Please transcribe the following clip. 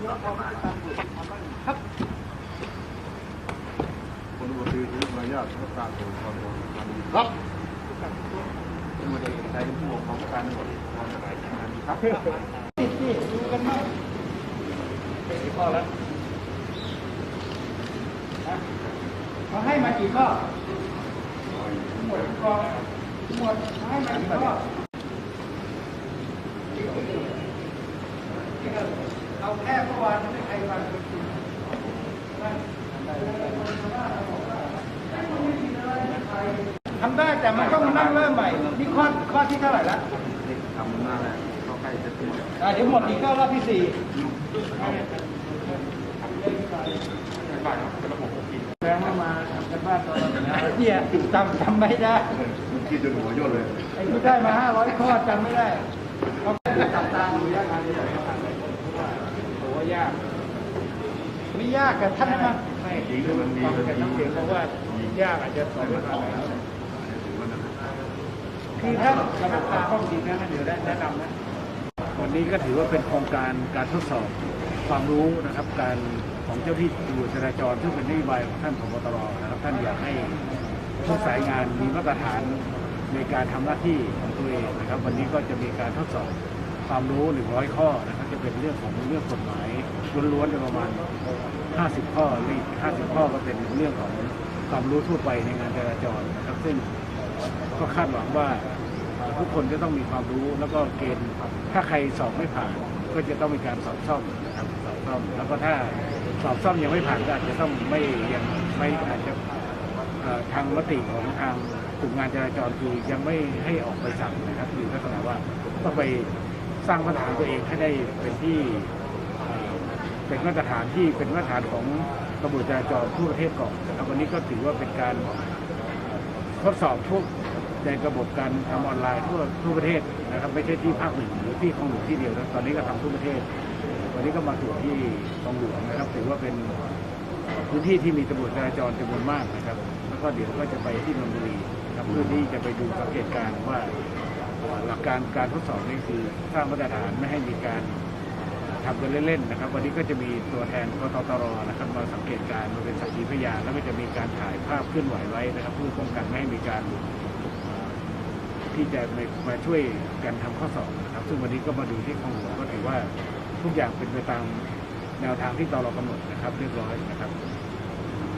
ครับคนบุตรีที่มายากก็ตามตัความครับเป็นระเด็นใจผู้ปกครองการหมดความสบายครับนี่ดูกันมากเป็นข้อล้วเขาให้มากี่ข้อหมวดกองหมวดให้มากี่ข้อ เอาแค่เมื่อวานไม่ใครฟังทำได้แต่มันต้องมานั่งเริ่มใหม่ นี่ข้อข้อที่เท่าไหร่ละทำหน้าแล้วเข้าใกล้จะถึงอะเดี๋ยวหมดอีกก็รอบที่สี่บ้านเป็นระบบกินแบงค์มาทำกันบ้านตอนเนี่ยจำจำไม่ได้คิดจนหัวย่นเลยไอ้ที่ได้มาห้าร้อยข้อจำไม่ได้เขาจับตาดูยากงานนี้โอ้ยาก ไม่ยากกับท่านนะไม่จริงมันมีฟังมันจากมีน้ำเสียงเขาะว่ายากอาจจะสอนไม่ผ่านคือถ้าสำนักตาข้อจริงนะเดี๋ยวได้แนะนำนะวันนี้ก็ถือว่าเป็นโครงการการทดสอบความรู้นะครับ การของเจ้าที่ตำรวจราจรซึ่งเป็นนโยบายของท่านผบตรนะครับ ท่านอยากให้ทุกสายงานมีมาตรฐานในการทำหน้าที่ของตัวเองนะครับ วันนี้ก็จะมีการทดสอบความรู้ 100 ข้อนะครับ เป็นเรื่องของเรื่องกฎหมายล้วนๆประมาณ 50 ข้ออีก50 ข้อก็เป็นเรื่องของความรู้ทั่วไปในงานจราจรนะครับซึ่งก็คาดหวังว่าทุกคนจะต้องมีความรู้แล้วก็เกณฑ์ถ้าใครสอบไม่ผ่าน ก็จะต้องมีการสอบซ่อมนะครับสอบซ่อมแล้วก็ถ้าสอบซ่อมยังไม่ผ่านก็อาจจะต้องไม่ยังไม่อาจจะทางมติของทางกลุ่มงานจราจรคือยังไม่ให้ออกไปสั่งนะครับคือลักษณะว่าต้องไป สร้างมาตรฐานตัวเองให้ได้เป็นที่เป็นมาตรฐานที่เป็นมาตรฐานของตำรวจจราจรทั่วประเทศก่อนนะครับวันนี้ก็ถือว่าเป็นการทดสอบทุกในระบบการทำออนไลน์ทั่วทั่วประเทศนะครับไม่ใช่ที่ภาคหนึ่งหรือที่ของหลวงที่เดียวนะตอนนี้ก็ทำทั่วประเทศ วันนี้ก็มาตรวจที่กองหลวงนะครับ ถือว่าเป็นพื้นที่ที่มีตำรวจจราจรจำนวนมากนะครับ แล้วก็เดี๋ยวก็จะไปที่นนทบุรีนะครับเพื่อที่จะไปดูสังเกตการณ์ว่า หลักการการทดสอบนี่คือสร้างมาตรฐานไม่ให้มีการทำกันเล่นๆนะครับ วันนี้ก็จะมีตัวแทนกตตรนะครับมาสังเกตการณ์มาเป็นสักขีพยานแล้วก็จะมีการถ่ายภาพเคลื่อนไหวไว้นะครับเพื่อป้องกันไม่ให้มีการที่จะมามาช่วยกันทำข้อสอบนะครับ ซึ่งวันนี้ก็มาดูที่ของหลวก็ถือว่าทุกอย่างเป็นไปตามแนวทางที่ตรากำหนดนะครับ เรียบร้อยนะครับ